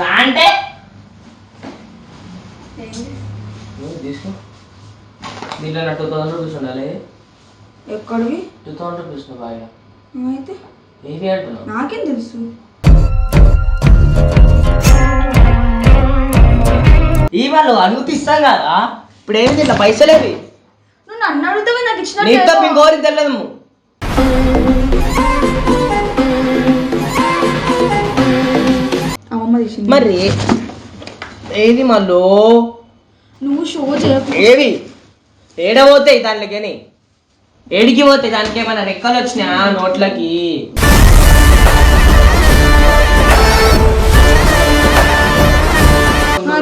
రా అంటే? నువ్వు తీసుకో? దీంట్లో నా టూ థౌసండ్ రూపీస్ ఉండాలి. ఎక్కడివి? టూ థౌసండ్ రూపీస్ బాగా. అయితే ఏవి అంటున్నావు? నాకేం తెలుసు. ఈ వాళ్ళు అడుగుతూ ఇస్తాం కదా? ఇప్పుడు ఏంది ఇట్లా పైసలేవి? నువ్వు నన్ను అడుగుతావే నాకు ఇచ్చిన నీతో ఇంకోరికి తెలియదు మరి ఏది మళ్ళీ నువ్వు షో చేయకు. ఏవి ఏడ పోతాయి దాంట్లోకి ఏడికి పోతాయి దానికి ఏమైనా రెక్కలు వచ్చినాయా నోట్లకి?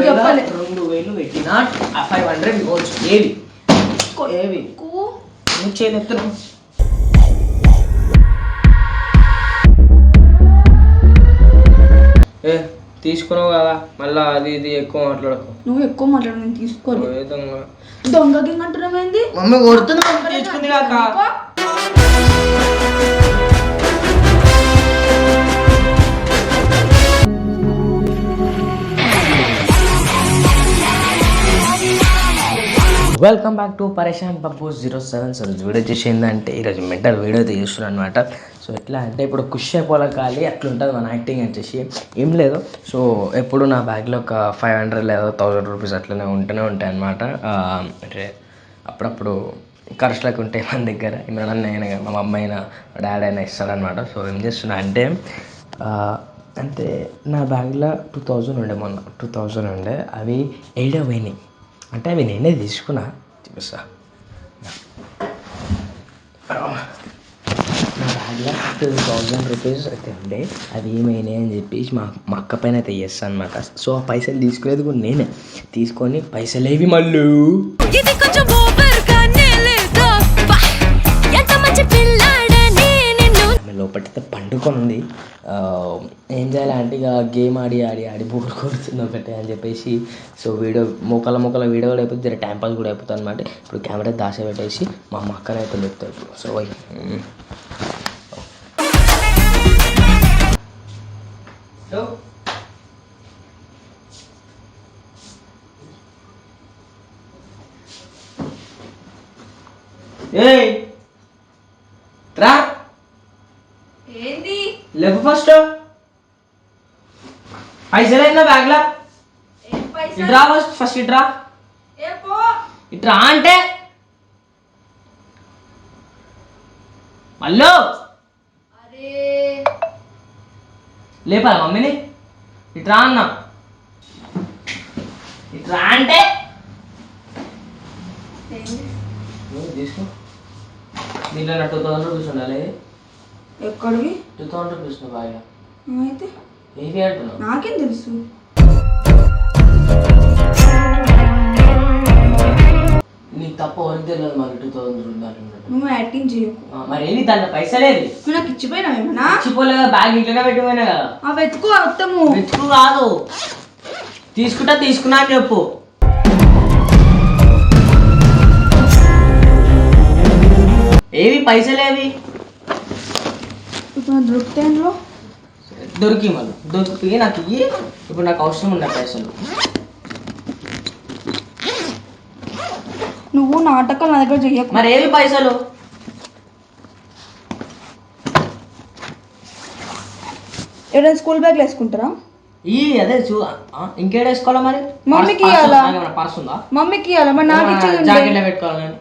చెప్పలే. రెండు వేలు పెట్టినా ఫైవ్ హండ్రెడ్ ఇవ్వచ్చు. ఏవి ఏవి. నువ్వు చేయలేస్తున్నావు ఏ? తీసుకున్నావు కదా మళ్ళా అది ఇది ఎక్కువ మాట్లాడకు. నువ్వు ఎక్కువ మాట్లాడు నేను తీసుకోలేదు దొంగ. దొంగ గింగ అంటున్నావు ఏంది మమ్మీ కొడుతుంది మమ్మీ తీసుకుంది కాక. వెల్కమ్ బ్యాక్ టు పరేషాన్ పప్పు జీరో సెవెన్ సార్ వీడియో చేసి ఏంటంటే ఈరోజు మెంటల్ వీడియో అయితే చేస్తున్నాను అనమాట సో ఎట్లా అంటే ఇప్పుడు కుష్ అయిపోలే కాలి అట్లా ఉంటుంది మన యాక్టింగ్ వచ్చేసి. ఏం లేదు. సో ఎప్పుడు నా బ్యాగ్లో ఒక ఫైవ్ హండ్రెడ్ లేదా థౌజండ్ రూపీస్ అట్లనే ఉంటూనే ఉంటాయి అనమాట అంటే అప్పుడప్పుడు ఖర్చులకు ఉంటాయి మన దగ్గర. ఇమ్రాన్ అయినా మా మమ్మీ అయినా మా డాడీ అయినా ఇస్తాడనమాట సో ఏం చేస్తున్నా అంటే అంటే నా బ్యాగ్లో టూ థౌజండ్ ఉండే మొన్న. టూ థౌజండ్ ఉండే. అవి ఏడే పోయినాయి అంటే అవి నేనే తీసుకున్నా. బ్యాగ్లో టూ థౌజండ్ రూపీస్ అయితే ఉండే. అవి ఏమైనాయి అని చెప్పేసి మా మా అక్క పైన అయితే చేస్తాను అనమాట సో ఆ పైసలు తీసుకునేది కూడా నేనే. తీసుకొని పైసలేవి మళ్ళు. అంటుకుంది ఉంది ఏం చేయాలంటే ఇక గేమ్ ఆడి ఆడి ఆడి బోర్ కొడుతుంది ఒకటే అని చెప్పేసి. సో వీడియో మొక్కల మొక్కల వీడియో కూడా అయిపోతుంది. జర టైం పాస్ కూడా అయిపోతుంది అనమాట ఇప్పుడు కెమెరా దాస పెట్టేసి మా అమ్మ అక్కనే అయితే చెప్తారు ఇప్పుడు సో వై ఏయ్! రా లేవు ఫస్ట్ పైసలు అయినా బ్యాగ్లా? ఇట్రా ఫస్ట్ ఫస్ట్ ఇట్రా. ఇట్రా అంటే? మళ్ళీ అరే. లేపా మమ్మీని. ఇట్రా అన్న. ఇట్రా అంటే? దీంట్లో నా టూ థౌసండ్ రూపీస్ ఉండాలి. ఎక్కడివి? టూ థౌసండ్ రూపీస్ నువ్వు బాగా అయితే ఏవి అంటున్నావు? నాకేం తెలుసు. నీకు తప్ప ఎవరికి తెలియదు మరి టూ థౌసండ్ ఉండాలి ఉన్నట్టు. నువ్వు యాక్టింగ్ చేయకు. ఆ, మరి ఏంది దాంట్లో పైసలేది నువ్వు నాకు ఇచ్చిపోయినావు ఏమన్నా? మర్చిపోలేదు బ్యాగ్ ఇంట్లోనే పెట్టిపోయినా కదా. ఆ వెతుకు అర్థము వెతుకు కాదు. తీసుకుంటా తీసుకున్నా అని చెప్పు. ఏవి పైసలేవి? దొరుకుతాయిలో దొరికి మళ్ళీ దొరికి నాకు ఇయ్యి. ఇప్పుడు నాకు అవసరం ఉన్నాయి పైసలు. నువ్వు నాటకాలు నా దగ్గర చెయ్యకు. మరి ఏవి పైసలు? ఎవరైనా స్కూల్ బ్యాగ్లు వేసుకుంటారా? ఈ అదే చూ ఇంకేడ వేసుకోవాలా మరి? మమ్మీకి పర్స్- పర్స్ ఇయ్యాలా? ఉందా? మమ్మీకి ఇవ్వాలి మరి నాకు ఇచ్చేది జాకెట్లో పెట్టుకోవాలి?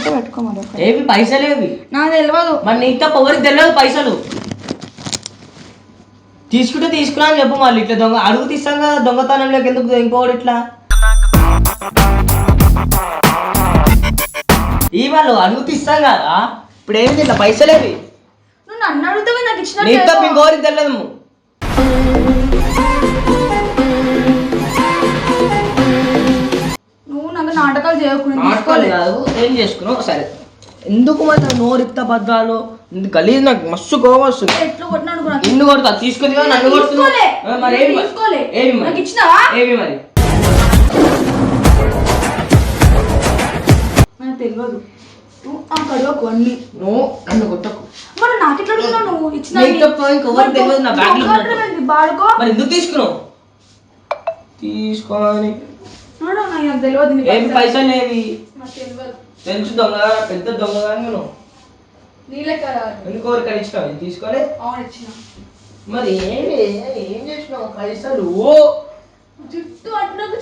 నేను ఉంటే పెట్టుకో మరి ఒకటి. ఏవి? పైసలేవి నాకు తెలియదు మరి నీకు తప్ప ఎవరికి తెలియదు పైసలు. తీసుకుంటే తీసుకున్నా అని చెప్పు మళ్ళీ ఇట్లా దొంగ అడుగు తీస్తాం కదా దొంగతనంలోకి ఎందుకు ఇంకోటి ఇట్లా? ఈ వాళ్ళు అడుగు తీస్తాం కదా ఇప్పుడు ఏంది ఇట్లా పైసలేవి నువ్వు నన్ను అడుగుతావే నాకు ఇచ్చిన తప్ప ఇంకోరికి తెలియదు నాటకాలు చేయకు నేను నాటకాలు తీసుకోలేదు. కాదు ఏం చేసుకున్నావు? సరే. ఎందుకు మరి నాకు నోరిత్త భద్రాలు గలీజ్ నాకు మస్తు కోపం వస్తుంది. ఎట్లా కొట్టినాడు నాకు? నిన్ను కొడతా తీసుకుంది కదా నన్ను మరి ఏమి మరి? ఏమి తెలియదు. నువ్వు ఆ కడవకు అన్ని నువ్వు నన్ను కొట్టకు. మరి అడుగుతున్నావు నువ్వు? ఇచ్చిన తెలియదు నా బ్యాగ్లో ఉన్నట్టు. బాడుకో మరి ఎందుకు తీసుకున్నావు? తీసుకోని నాడు నాకు తెలియదు నీ ఏం పైసలు. ఏవి తెలుసు దొంగ పెద్ద దొంగ నువ్వు నీ తీసుకొని అవును ఇచ్చిన. మరి ఏమి ఏం చేసినావు? పైసలు? జుట్టు అట్లకు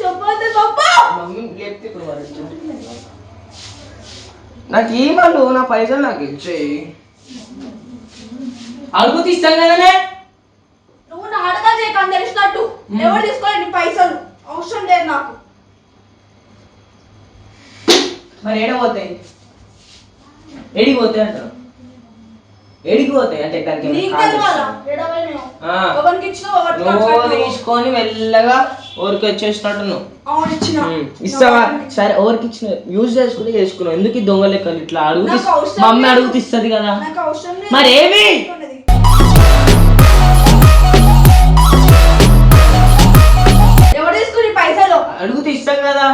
గొప్ప మమ్మీ లేపితే ఇప్పుడు మరి నాకు ఏమల్లు నా పైసలు నాకు ఇచ్చేయి. అడుగు తీస్తాను కదనే? నువ్వు నాటకాలు చేయకని తెలిసినట్టు ఎవరు తీసుకోవాలి నీ పైసలు. అవసరం లేదు నాకు. మరి ఏడ పోతాయి ఏడికి పోతాయి అంటారు ఏడికి పోతాయి అంటే నువ్వు? తీసుకొని మెల్లగా ఊరికి వచ్చేసినట్టు నువ్వు. ఇస్తావా? సరే ఎవరికి ఇచ్చిన యూజ్ చేసుకుంటే చేసుకున్నావు. ఎందుకు ఈ దొంగ లెక్కలు ఇట్లా అడుగు? మమ్మీ లేదు. అడుగుతూ ఇస్తుంది కదా మరి ఏమి అడుగుతూ ఇస్తాం కదా.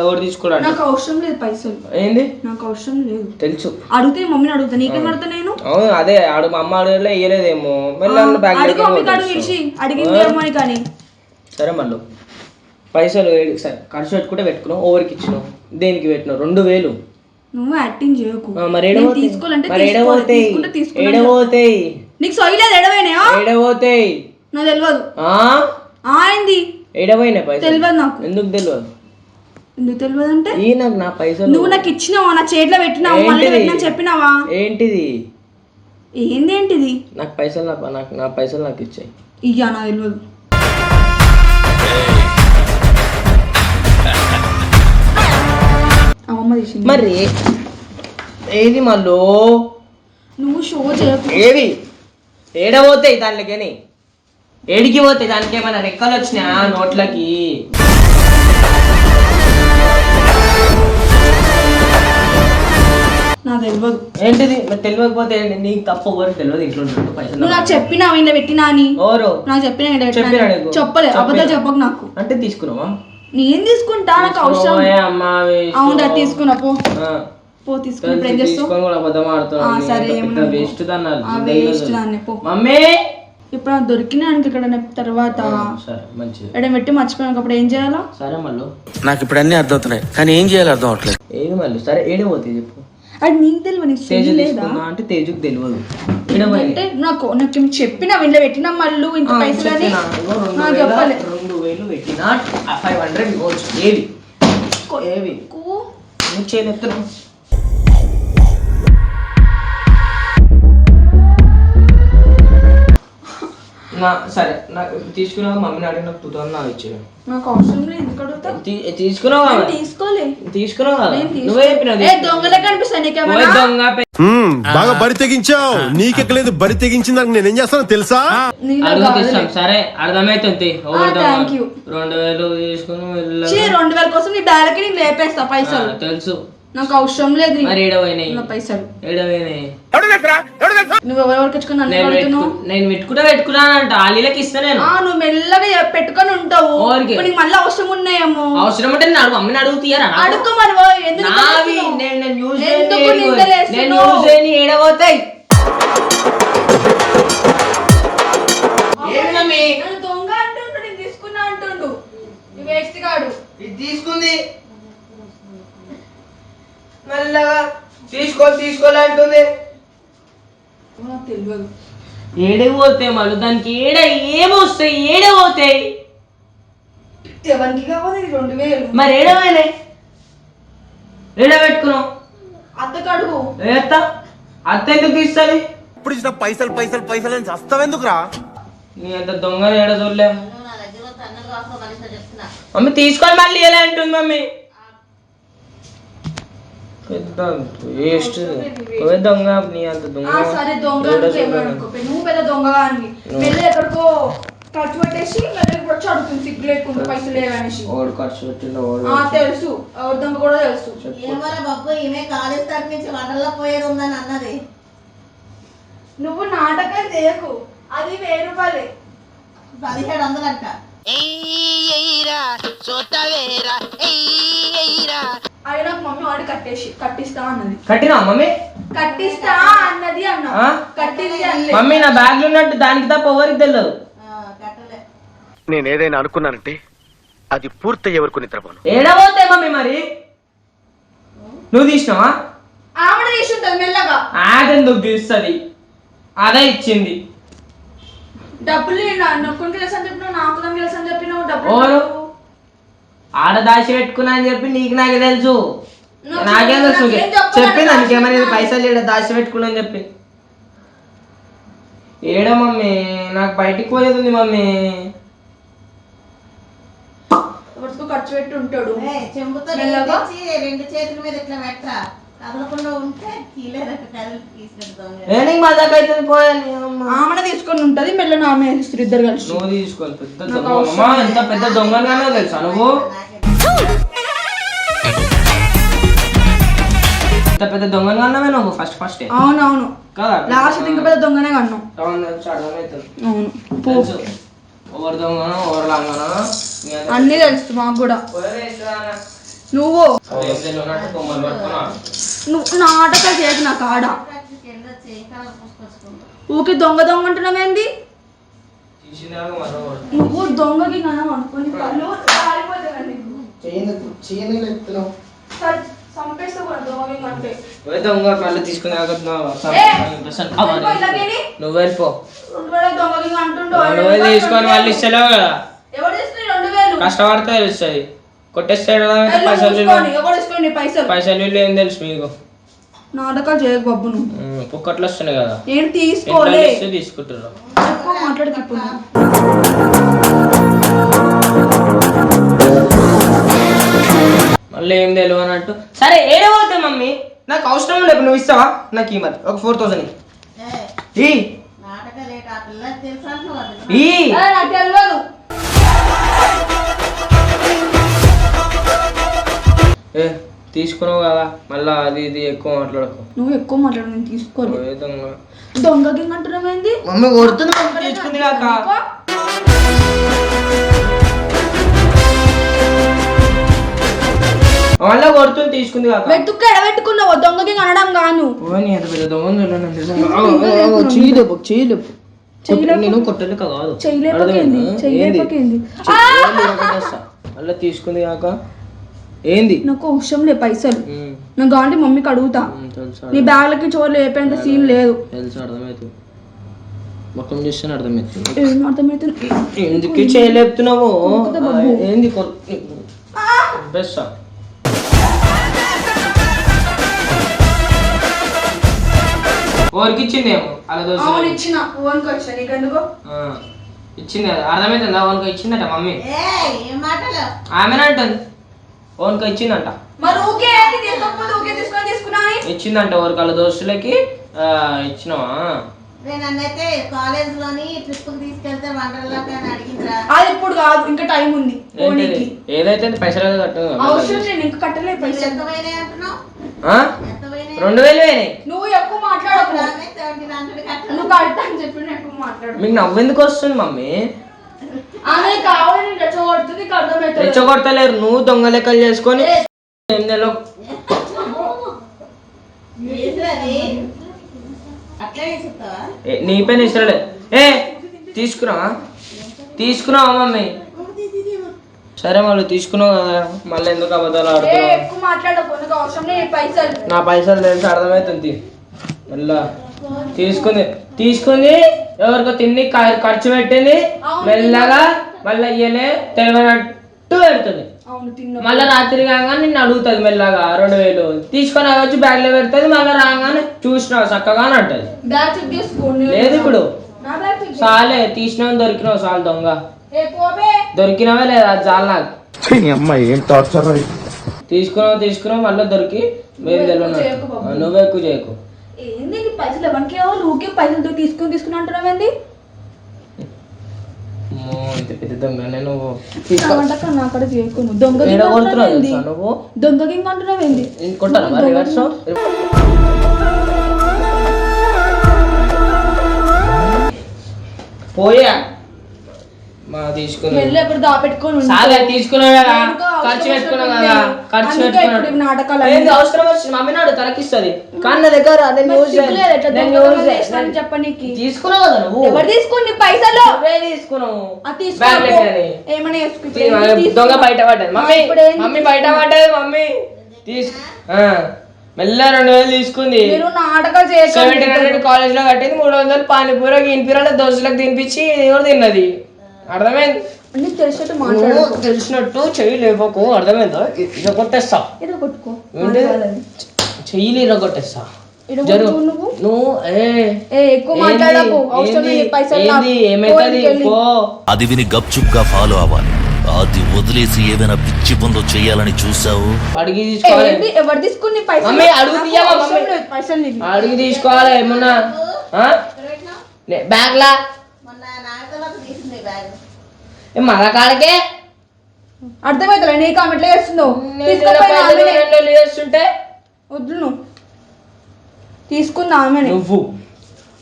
ఎవరు తీసుకోవడానికి నాకు అవసరం లేదు పైసలు. ఏంది? నాకు అవసరం లేదు. తెలుసు. అడిగితే మమ్మీని అడుగుతా. నీకేం అడుగుతా నేను? అవును అదే ఆడు మా అమ్మ అడగలే ఇయ్యలేదేమో. మళ్ళీ బ్యాగ్ అడుగు మమ్మీకి అడుగు ఇచ్చి అడిగిందేమో అని కానీ. సరే మళ్ళీ పైసలు సరే ఖర్చు పెట్టుకుంటే పెట్టుకున్నావు ఓవర్కి ఇచ్చినావు. దేనికి పెట్టినావు? రెండు వేలు. నువ్వు యాక్టింగ్ చేయకు. మరి తీసుకోవాలంటే. ఏడబోతాయి నీకు సొయ్యలేదు ఎడవైనా ఏడబోతాయి నాకు తెలియదు ఆయింది ఏడబోయినాయి పైసలు. తెలియదు నాకు. ఎందుకు తెలియదు ఎందుకు తెలియదు అంటే ఈ నాకు నా పైసలు నువ్వు నాకు ఇచ్చినావా? నా చేతిలో పెట్టినావా? మళ్ళీ ఏంటిది? పెట్టినా చెప్పినావా? ఏంటిది? ఏంది ఏంటిది నాకు పైసలు నా నాకు నా పైసలు నాకు ఇచ్చాయి. ఇయ్యా నాకు తెలియదు తీసింది. మరి ఏది మళ్ళీ నువ్వు షో చేయకు. ఏవి? ఏడబోతాయి దానికని. ఏడికి పోతాయి దానికి ఏమైనా రెక్కలు వచ్చినాయా నోట్లకి? నాకు తెలియదు ఏంటిది? మరి తెలియకపోతే ఏంటి? నీకు తప్ప ఎవరికి తెలియదు ఇంట్లో ఉన్నట్టు పైసలు నువ్వు నాకు చెప్పినావు ఇంట్లో పెట్టినా అని. ఎవరు? నాకు చెప్పినా పెట్టినా చెప్పినా అని. నీకు? చెప్పలే చెప్పినా. అబద్ధాలు చెప్పకు నాకు. అంటే తీసుకున్నావా? నేను తీసుకుంటా నాకు అవసరం. ఓయ్ అమ్మా, వేస్ట్. అవును తీసుకున్నా పో. ఆ, పో తీసుకుని ఇప్పుడు ఏం తెలిసి చేస్తావు? తీసుకొని కూడా అబద్ధం ఆడుతున్నావు. ఆ, నీ సరే, అంత పెద్ద. వేస్ట్ దాన్ని ఆ జిందగీలో వేస్ట్ చూడు. దాన్ని పో. మమ్మీ! ఇప్పుడు నాకు దొరికిన ఇక్కడ తర్వాత సరే మంచిది. ఎక్కడ పెట్టి మర్చిపోయాను అప్పుడు ఏం చేయాలా? సరే మళ్ళీ నాకు ఇప్పుడు అన్ని అర్థమవుతున్నాయి కానీ ఏం చేయాలో అర్థం అవట్లేదు. ఏది మళ్ళీ సరే ఏడబోతాయి చెప్పు అది నీకు తెలియదు నీకు తేజు చెయ్యి లేదా తీసుకుందా అంటే తేజుకు తెలియదు అంటే నాకు నాకు చెప్పినా ఇంట్లో పెట్టినా మళ్ళీ ఇంత పైసలని చెప్పలే. రెండు వేలు పెట్టినా ఫైవ్ హండ్రెడ్ ఏవి? ఏవి. నువ్వు చేయలేస్తున్నావు నా సరే నాకు తీసుకున్నావు మమ్మీని అడిగి నాకు టూ థౌసండ్ నాకు ఇచ్చేది నాకు అవసరం లేదు ఎందుకు తీసుకున్నావు? తీసుకోలే. తీసుకున్నావు నువ్వే చెప్పినావు ఏ దొంగలే దొంగ బాగా బరి తెగించావు. నీకెక్కలేదు బరి తెగించిందాక నేనేం చేస్తానో తెలుసా? సరే అర్థమైతుంది. రెండు వేలు తీసుకుని రెండు వేల కోసం నీ బ్యాలకి నేను లేపేస్తా ఆ, పైసలు తెలుసు. నాకు అవసరం లేదు మరి ఏడవైనాయి నా పైసలు. ఏడవైనాయి నువ్వు ఎవరెవరికి నేను పెట్టుకు- నేను పెట్టుకుంటా పెట్టుకున్నానంట ఆలీలకి ఇస్తా నేను. ఆ నువ్వు మెల్లగా పెట్టుకొని ఉంటావు. ఎవరికి? ఇప్పుడు నీకు మళ్ళీ అవసరం ఉన్నాయేమో. అవసరం అంటే నేను అడుగు అమ్మని అడుగు తీయరా నాకు? అడుక్కో మరి ఓ, ఎందుకు నావి తెలుస్తున్నావు? నేను నేను యూజ్ ఎందుకు చేయని నిందలు ఏడవ- నేను వేస్తున్నావు? యూజ్ చేయని ఏడవతాయి ఏమి మమ్మీ? నన్ను దొంగ అంటుండు నేను తీసుకున్నా అంటుండు. ఈ వేస్ట్ గాడు ఇది తీసుకుంది. మెల్లగా తీసుకో తీసుకోవాలంటుంది. నాకు తెలియదు ఏడవి పోతాయి మళ్ళీ దానికి ఏడ ఏమొస్తాయి ఏడ పోతాయి ఎవరికి కావాలి? రెండు వేలు. మరి ఏడవైనాయి ఏడ పెట్టుకున్నావు? అత్తకు అడుగు. ఏత్త అత్త? ఎందుకు తీస్తుంది? ఇప్పుడు ఇచ్చిన పైసలు పైసలు పైసలు అని చస్తావెందుకురా నీ అంత దొంగ ఏడ చూడలే? మమ్మీ తీసుకొని మళ్ళీ ఎలా అంటుంది మమ్మీ. పెద్ద వేస్ట్ నువ్వే దొంగ నీ అంత దొంగ ఆ సరే దొంగ నువ్వు పెద్ద దొంగగా అని వెళ్ళి ఎక్కడికో ఖర్చు పెట్టేసి మళ్ళీ ఇప్పుడు వచ్చి అడుగుతుంది సిగ్గు లేకుండా పైసలు లేవనేసి ఓడి ఖర్చు పెట్టిండు ఓడి ఆ తెలుసు ఎవరి దొంగ కూడా తెలుసు ఏమరా బాబు ఈమె కాలేజ్ తరఫు నుంచి వంటల్లో పోయేది ఉందని అన్నది నువ్వు నాటకాలు చేయకు అది వెయ్యి రూపాయలే పదిహేడు వందలంట అది నాకు మమ్మీ వాడి కట్టేసి కట్టిస్తా అన్నది. కట్టినా మమ్మీ? కట్టిస్తా అన్నది అన్న. ఆ? కట్టింది అనలే మమ్మీ నా బ్యాగ్లో ఉన్నట్టు దానికి తప్ప ఎవరికి తెలియదు ఆ, కట్టలే. నేను ఏదైనా అనుకున్నానంటే అది పూర్తయ్యే వరకు నిద్రపోను. ఏడబోతే మమ్మీ మరి? నువ్వు తీసినావా? ఆవిడ తీసి ఉంటుంది మెల్లగా. ఆడెందుకు తీస్తుంది? అదే ఇచ్చింది. డబ్బులు నొక్కుని తెలుసు అని చెప్పినావు నాకు తెలుసు అని చెప్పినావు. డబ్బులు ఆడ దాచి పెట్టుకున్నా అని చెప్పి నీకు నాకే తెలుసు. నాకు తెలుసు చెప్పింది నీకేమైనా పెట్టుకున్నా. పైసలు ఈడ దాచి పెట్టుకున్నా అని చెప్పి. ఏడ మమ్మీ నాకు బయటికి పోయేది మమ్మీ. ఎవరికో ఖర్చు పెట్టి ఉంటాడు. రెండు చేతుల మీద ఇట్లా పెట్టరా? నీకు మజాక్ అవుతుంది పోయాని అమ్మ. ఆమె తీసుకొని ఉంటది మెల్ల ఆమె వేస్తారు ఇద్దరు కలిసి. నువ్వు తీసుకోవాలి పెద్ద దొంగ. ఎంత పెద్ద దొంగగానో తెలుసా నువ్వు? ఎంత పెద్ద దొంగగానమే నువ్వు ఫస్ట్ ఫస్ట్ అవునవును. కదా? లాస్ట్ ఇంకా పెద్ద దొంగనే కన్నాం. అవును. ఎవరు దొంగనో ఎవరు లంగనో? మీ అన్నీ తెలుసు మాకు కూడా. ఇస్తారా? నువ్వు. నువ్వు నాటకాలు చేయకు నాకు ఆడ పూసుకొచ్చుకుంటాం ఊకి దొంగ దొంగ అంటున్నావేంది. నువ్వు దొంగకి కనం అనుకుని కూడా దొంగ కళ్ళు తీసుకుని. నువ్వు వెళ్ళిపో. నువ్వు వెళ్ళి తీసుకొని ఇస్తలేవు కదా. కష్టపడితే తెలుస్తుంది కొట్టేస్తాడు పైసలు పైసలు? ఏం తెలుసు మీకు. నాటకాలు చేయకు బాబు నువ్వు. పుక్కట్లు వస్తున్నాయి కదా. నేను తీసుకోలే. తీసుకుంటారు. ఎక్కువ మాట్లాడకు ఇప్పుడు. మళ్ళీ ఏం తెలియదు అన్నట్టు సరే ఏడే పోతాయి మమ్మీ? నాకు అవసరం లేదు నువ్వు ఇస్తావా? నాకు ఈ మరి ఒక ఫోర్ థౌసండ్ ఈ. ఈ. ఏ, తీసుకున్నావు కదా మళ్ళా అది ఇది ఎక్కువ మాట్లాడకు. నువ్వు ఎక్కువ మాట్లాడు నేను తీసుకోలే పోయే దొంగ? దొంగకి అంటున్నావేంది మమ్మీ కొడుతుంది మమ్మీ తీసుకుంది కాక? మళ్ళా కొడుతుంది తీసుకుంది కాక. వెతుక్కు ఎడబెట్టుకున్నావు దొంగకి అనడం గాను ఎంత పెద్ద దొంగ చేయలేపు చేయలేపు నేను కొట్టలేక కాదు. చేయలేపకేంది. మళ్ళా తీసుకుంది కాక. ఏంది? నాకు అవసరం లేదు పైసలు. నాకు కావాలంటే మమ్మీకి అడుగుతా. నీ బ్యాగ్లకి చోరు లేపేంత సీన్ లేదు. తెలుసు అర్థమవుతుంది మొత్తం చేస్తే అర్థమవుతుంది ఏం అర్థమవుతుంది ఎందుకు చేయలేపుతున్నావు. ఏంది బెస్ట్ ఓరికి ఇచ్చిందేమో అలా దోశ ఇచ్చిన. ఓన్కి వచ్చా నీకెందుకు? ఆ, ఇచ్చింది అర్థమవుతుందా ఓన్కి ఇచ్చిందట మమ్మీ? ఏ ఏం మాటలు? ఆమెనంటుంది. ఓన్కి ఇచ్చిందంట. ఇచ్చిందంట ఓరికి వాళ్ళ దోస్తులకి. ఆ, ఇచ్చినావా? నేను అన్నైతే కాలేజ్లోని ట్రిప్ తీసుకెళ్తే వండర్లాగా అని అడిగిందిరా. అది ఇప్పుడు కాదు ఇంకా టైం ఉంది? పోనీకి. ఏదైతే అవసరం కట్టు అవసరం లేదు ఇంకా కట్టలేదు నీకు పైసలు. ఎంత పోయినాయి అంటున్నావు? రెండు వేలు పోయినాయి. నువ్వు ఎక్కువ మాట్లాడకు. కట్టాను నువ్వు చెప్పి ఎక్కువ మాట్లాడు మీకు నవ్వెందుకు వస్తుంది మమ్మీ? ఆమె కావాలి నేను రెచ్చగొడుతుంది నీకు అర్థమవుతుంది రెచ్చగొడతలేరు నువ్వు దొంగ లెక్కలు చేసుకొని ఏం నీ పైన ఇష్టలే ఏ తీసుకున్నావా తీసుకున్నావా మమ్మీ? సరే మళ్ళీ తీసుకున్నావు కదా మళ్ళీ ఎందుకు అబద్ధాలు ఆడుతున్నావు? నా పైసలు తెలిసి అర్థమవుతుంది. మళ్ళా తీసుకుంది. తీసుకుంది ఎవరికో క- ఖర్చు పెట్టింది. మెల్లగా మళ్ళీ ఇయ్యలే తెలియనట్టు పెడుతుంది. మళ్ళీ రాత్రి కాగానే నిన్ను అడుగుతుంది మెల్లగా రెండు వేలు. తీసుకొని వచ్చి బ్యాగ్లో పెడుతుంది మళ్ళీ రాగానే చూసినావు చక్కగా అని అంటది. లేదు ఇప్పుడు. నా బ్యాగ్ చెక్ చాలే తీసినావు దొరికినావు చాలు దొంగ. ఏ పోవే. దొరికినావే లేదా అది చాలు నాకు. అమ్మాయి ఏం టార్చర్ తీసుకున్నావు తీసుకున్నావు మళ్ళీ దొరికి మేము. తెలియదు నువ్వు ఎక్కువ చేయకు. ఏంది నీ పైసలు ఎవరికి కావాలి ఊకే పైసలు తీసుకొని తీసుకుని అంటున్నావేంది? అమ్మో, ఇంత పెద్ద దొంగనే నువ్వు. కావంటక్క నా అక్కడ చేయకును దొంగ ఏడ కొడుతున్నావు అంటున్నావేంది తెలుసా నువ్వు? దొంగకి ఇంకా అంటున్నావేంది? కొట్టాను మరి? రివర్స్ పోయా. మా తీసుకుని. వెళ్ళి అక్కడ దాపెట్టుకొని ఉండు. సాలే తీసుకున్నావు కదా. ఇంకా ఖర్చు పెట్టుకున్నాం కదా ఖర్చు అందుకే ఇప్పుడు ఇవి పెట్టుకున్నాం నాటకాలు ఏంది అన్నీ. అవసరం వచ్చింది మమ్మీ నాడు తలకిస్తుంది. కానీ నా దగ్గర నేను యూజ్ చెప్పనీకి. తీసుకున్నావు కదా నువ్వు. ఎవరు పైసలు? నువ్వే తీసుకున్నావు. ఏమైనా. దొంగ బయట పడ్డది. మమ్మీ మమ్మీ బయట పడ్డది మమ్మీ. తీసుకు ఆ, మెల్ల రెండు వేలు తీసుకుంది. సెవెంటీన్ హండ్రెడ్ కాలేజ్లో కట్టింది మూడు వందలు పానీపూర గిన్పూర దోశలకు తినిపించి ఎవరు తిన్నది. అర్థమైంది? నీకు తెలిసినట్టు నువ్వు తెలిసినట్టు చెయ్యి లేవకు అర్థమైందా? ఇలా కొట్టేస్తా కొట్టుకో ఏంటి? చెయ్యి ఇలా కొట్టేస్తా జరు నువ్వు. ఏ? ఎక్కువ? మాట్లాడకు. ఏంది? ఏమైతుంది? అది విని గప్చుప్గా ఫాలో అవ్వాలి. అది వదిలేసి ఏమైనా పిచ్చి పనులు చేయాలని చూసావు? అడిగి తీసుకోవాలి. ఏంది? ఎవరు తీసుకుని పైసలు అడుగు పైసలు. అడిగి తీసుకోవాలి ఏమన్నా? ఆ? నే- బ్యాగ్ లా మొన్న నాగతలకు తీసింది బ్యాగ్ ఏ మన కాడికే అర్థమవుతుందా నీ కామెంట్లో చేస్తున్నావు. నేను తీసుకోపోయిన ఆమెనే. రెండు వేలు చేస్తుంటే? వద్దు నువ్వు తీసుకుంది ఆమెనే? నువ్వు.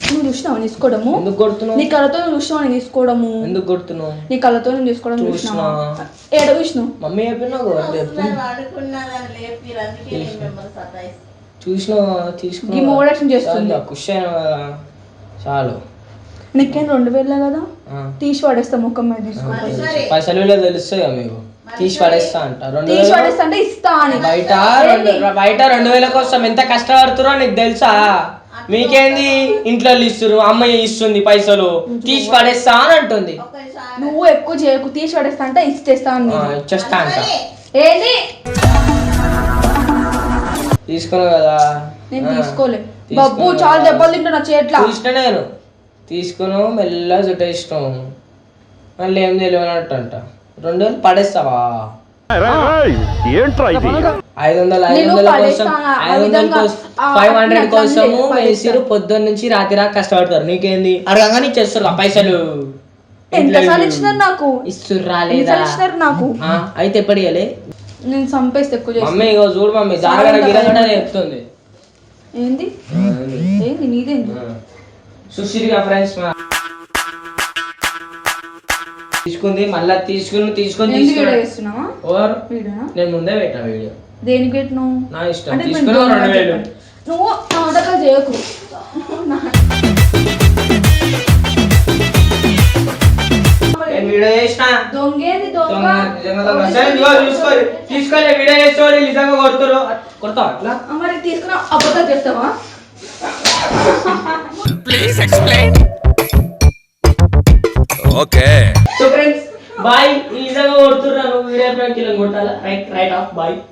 నువ్వు చూసినావు తీసుకోవడము? ఎందుకు కొడుతున్నావు? నీ కళ్ళతో నువ్వు చూసినావు నేను తీసుకోవడము? ఎందుకు కొడుతున్నావు? నీ కళ్ళతో నేను తీసుకోవడం చూసినా. చూసినావా? ఏడ చూసినావు? మమ్మీ చెప్పినావు చూసినావా? ఈ తీసుకున్నావా? మోడరేషన్ చేస్తుంది. చాలు, ఖుషి నీకేం రెండు వేలే కదా. తీసి పడేస్తా ముఖం మీద తీసుకో సరే. పైసలు విలువ తెలుస్తాయి కదా మీకు. తీసి పడేస్తా అంట. రెండు తీసి వేలు? పడేస్తా అంటే ఇస్తా అని. బయట రెండు బయట రెండు వేల కోసం ఎంత కష్టపడుతురో నీకు తెలుసా? మీకేంది? ఇంట్లో ఇస్తురు అమ్మాయి ఇస్తుంది పైసలు. తీసి పడేస్తా అని అంటుంది. నువ్వు ఎక్కువ చేయకు తీసి పడేస్తా అంటే ఇచ్చేస్తా అని ఆ, ఇచ్చేస్తా అంట. ఏంది? తీసుకున్నావు కదా. నేను ఆ, తీసుకోలే. బబ్బు చాలా. దెబ్బలు తింటున్నా చేట్లా. చూసిన నేను. తీసుకున్నావు మెల్లగా చుట్టేసినావు. మళ్ళీ ఏం తెలియనట్టు అంట రెండు వేలు పడేస్తావా? ఏంట్రా ఇది? ఐదు వందలు ఐదు వందల కోసం ఐదు వందల కోసం ఫైవ్ హండ్రెడ్ కోసము వేసిరు పొద్దున్న నుంచి రాత్రి రాక కష్టపడతారు. నీకేంది? అడగంగానే ఇచ్చేస్తారు ఆ పైసలు. ఎంతసార్లు ఇచ్చినారు నాకు? ఇస్తుర్రా లేదా? ఎన్నిసార్లు ఇచ్చినారు నాకు? అయితే ఎప్పుడు ఇవ్వలే? నేను చంపేస్తే ఎక్కువ మమ్మీ ఇగో చూడు మమ్మీ జాగ్రత్త గిరగడ చెప్తుంది. ఏంది? ఏంది నీదేంది? సుశీరిగా ఫ్రెండ్స్ తీసుకుంది మళ్ళా తీసుకుని తీసుకొని తీసుకుని చేస్తున్నావా నేను ముందే పెట్టా వీడియో దేనికి పెట్టినావు నా ఇష్టం తీసుకుని రెండు వేలు. నువ్వు నాటకాలు చేయకు వీడియో చేసిన దొంగేది దొంగ, తీసుకోలే వీడియో చేసేవాళ్ళు నిజంగా కొడుతురు కొడతావా అట్లా మరి తీసుకున్నా please explain okay so friends bye నిజంగా కొడుతున్నారు. వీడియో ప్రాంక్ ఇలా కొట్టాలా? Right right of bye